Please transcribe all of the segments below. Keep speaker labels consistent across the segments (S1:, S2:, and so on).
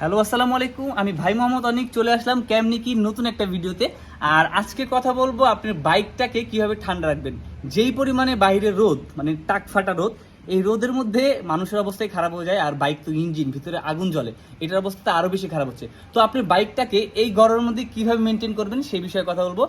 S1: Hello, আসসালামু আলাইকুম। আমি ভাই মোহাম্মদ অনিক, চলে আসলাম কেমনি ক্যামনিকির নতুন একটা ভিডিওতে। আর আজকে কথা বলব আপনার বাইকটাকে কীভাবে ঠান্ডা রাখবেন। যেই পরিমাণে বাইরে রোদ মানে টাক ফাটা রোদ এই রোদের মধ্যে মানুষের অবস্থায় খারাপ হয়ে যায় আর বাইক তো ইঞ্জিন, ভিতরে আগুন জ্বলে। এটার অবস্থা আরও বেশি খারাপ হচ্ছে। তো আপনি বাইকটাকে এই গরমের মধ্যে কীভাবে মেনটেন করবেন সেই বিষয়ে কথা বলব।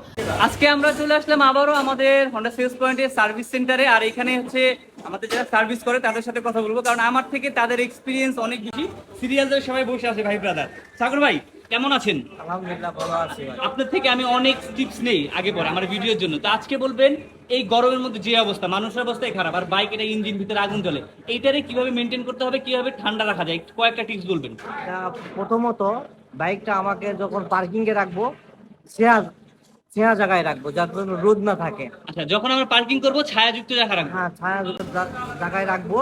S1: আজকে আমরা চলে আসলাম আবারও আমাদের হন্ডা সেলস পয়েন্টের সার্ভিস সেন্টারে আর এখানে হচ্ছে আমাদের যারা সার্ভিস করে তাদের সাথে কথা বলব, কারণ আমার থেকে তাদের এক্সপিরিয়েন্স অনেক বেশি। সিরিয়াল সবাই বসে আছে ভাই ব্রাদার সাগর ভাই কেমন আছেন?
S2: আলহামদুলিল্লাহ ভালো আছি
S1: আপনার থেকে আমি অনেক টিপস নেই আগে পরে আমার ভিডিওর জন্য। তো আজকে বলবেন এই গরমের মধ্যে যে অবস্থা মানুষের অবস্থাই খারাপ। আর বাইক এটা ইঞ্জিন ভিতরে আগুন জ্বলে। এইটারে কীভাবে মেনটেন করতে হবে কীভাবে ঠান্ডা রাখা যায়? কয়েকটা টিপস বলবেন।
S2: প্রথমত বাইকটা আমাকে যখন পার্কিং এ রাখব সেয়া সেয়া জায়গায় রাখব যার জন্য রোদ না থাকে।
S1: আচ্ছা যখন আমরা পার্কিং করব ছায়াযুক্ত রাখা রাখব।
S2: হ্যাঁ ছায়া জায়গায় রাখব।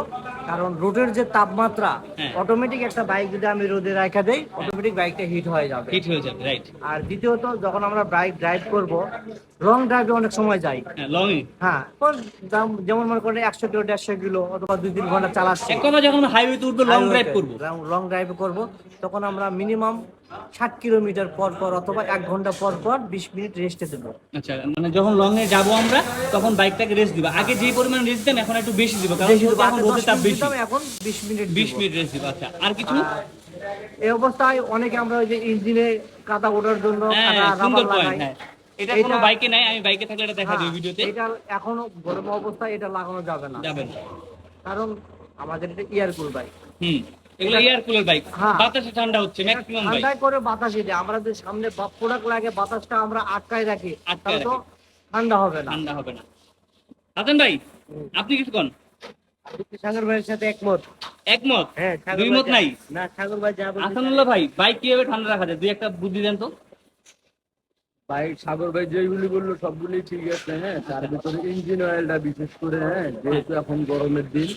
S2: কারণ রোডের যে তাপমাত্রা
S1: হ্যাঁ।
S2: অটোমেটিক একটা বাইক যদি আমি রোদে রাখা দেই অটোমেটিক বাইকটা হিট হয়ে যাবে।
S1: হিট হয়ে যাবে রাইট
S2: আর দ্বিতীয়ত যখন আমরা বাইক ড্রাইভ করব লং ড্রাইভে অনেক সময় যাই
S1: হ্যাঁ লং
S2: হ্যাঁ যেম- যেমন মনে করেন একশো কিলো দেড়শো কিলো অথবা দুই তিন ঘণ্টা চালাচ্ছি।
S1: কথা যখন হাইওয়েতে উঠবে লং ড্রাইভ করব।
S2: লং ড্রাইভ করব তখন আমরা মিনিমাম ষাট কিলোমিটার পর পর অথবা এক ঘণ্টা পর পর বিশ মিনিট রেস্টে দেবো।
S1: আচ্ছা মানে যখন লং এ যাব আমরা তখন বাইকটাকে রেস্ট দিব। আগে যে পরিমাণ রেস্ট দিতাম এখন একটু বেশি দিব। কারণ এখন রোদের তাপ বেশি।
S2: এখন বিশ মিনিট
S1: বিশ মিনিট রেস্ট দিব। আচ্ছা আর কিছু?
S2: এই অবস্থায় অনেকে আমরা ওই যে ইঞ্জিনে কাদা ওঠার জন্য
S1: হ্যাঁ সুন্দর পয়েন্ট হ্যাঁ। এটা কোনো বাইকে নাই আমি বাইকে থাকলে এটা দেখা দিই
S2: হ্যাঁ,
S1: ভিডিওতে।
S2: এটা এখনও গরম অবস্থায় এটা লাগানো যাবে না।
S1: যাবেন
S2: কারণ আমাদের এটা ইয়ার কুল বাইক
S1: হুম। এগুলো এয়ার কুলার বাইক। বাতাসে ঠান্ডা হচ্ছে ম্যাক্সিমাম বাইক
S2: ঠান্ডায় করে বাতাস দেয়। আমরা যে সামনে প্রোডাক্ট লাগে বাতাসটা আমরা আটকায় রাখি।
S1: আটকায়
S2: ঠান্ডা হবে না।
S1: ঠান্ডা হবে না। হাসান ভাই আপনি কিছু কোন?
S2: সাগর ভাইয়ের সাথে একমত।
S1: একমত?
S2: হ্যাঁ
S1: দুই
S2: ভাই
S1: মত নাই?
S2: না সাগর ভাই যা
S1: ভাই বাইক কীভাবে ঠান্ডা রাখা যায়? দুই একটা বুদ্ধি দেন তো।
S3: ভাই সাগর ভাই যেগুলি বলল সবগুলি ঠিক আছে হ্যাঁ? তার ভিতরে ইঞ্জিন অয়েলটা বিশেষ করে হ্যাঁ? যেহেতু এখন গরমের দিন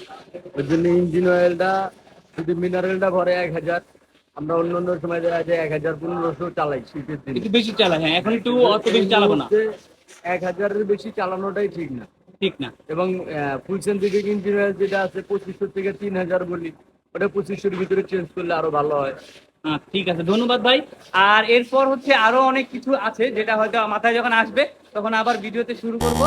S3: ওই জন্য ইঞ্জিন অয়েলটা যদি মিনারেলটা ভরে এক হাজার। আমরা অন্য অন্য সময় দেখা যায় এক হাজার পনেরোশো চালাই শীতের দিন।
S1: একটু বেশি চালা হ্যাঁ এখন একটু অত বেশি চালাবো না।
S3: এক হাজারের বেশি চালানোটাই ঠিক না।
S1: ঠিক না।
S3: এবং ফুলসেন থেকে ইঞ্জিন অয়েল যেটা আছে পঁচিশশো থেকে তিন হাজার বলি। ওটা পঁচিশশোর ভিতরে চেঞ্জ করলে আরও ভালো হ্যাঁ।
S1: ঠিক আছে ধন্যবাদ ভাই। আর এরপর হচ্ছে আরও অনেক কিছু আছে যেটা হয়তো মাথায় যখন আসবে তখন আবার ভিডিওতে শুরু করব।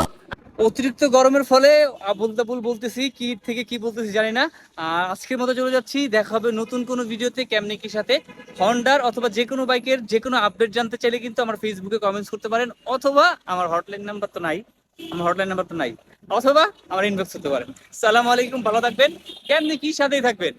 S1: অতিরিক্ত গরমের ফলে আবুল তাবুল বলতেছি, কি থেকে কি বলতেছি জানি না। আর আজকের মতো চলে যাচ্ছি। দেখা হবে নতুন কোনো ভিডিওতে ক্যামনিকির সাথে। হন্ডার অথবা যে কোনো বাইকের যে কোনো আপডেট জানতে চাইলে কিন্তু আমার ফেসবুকে কমেন্টস করতে পারেন, অথবা আমার হটলাইন নাম্বার তো নাই। আমার হটলাইন নাম্বার তো নাই। অথবা আমার ইনবক্স করতে পারেন। সালাম আলাইকুম, ভালো থাকবেন। কেমনি কি সাথেই থাকবেন?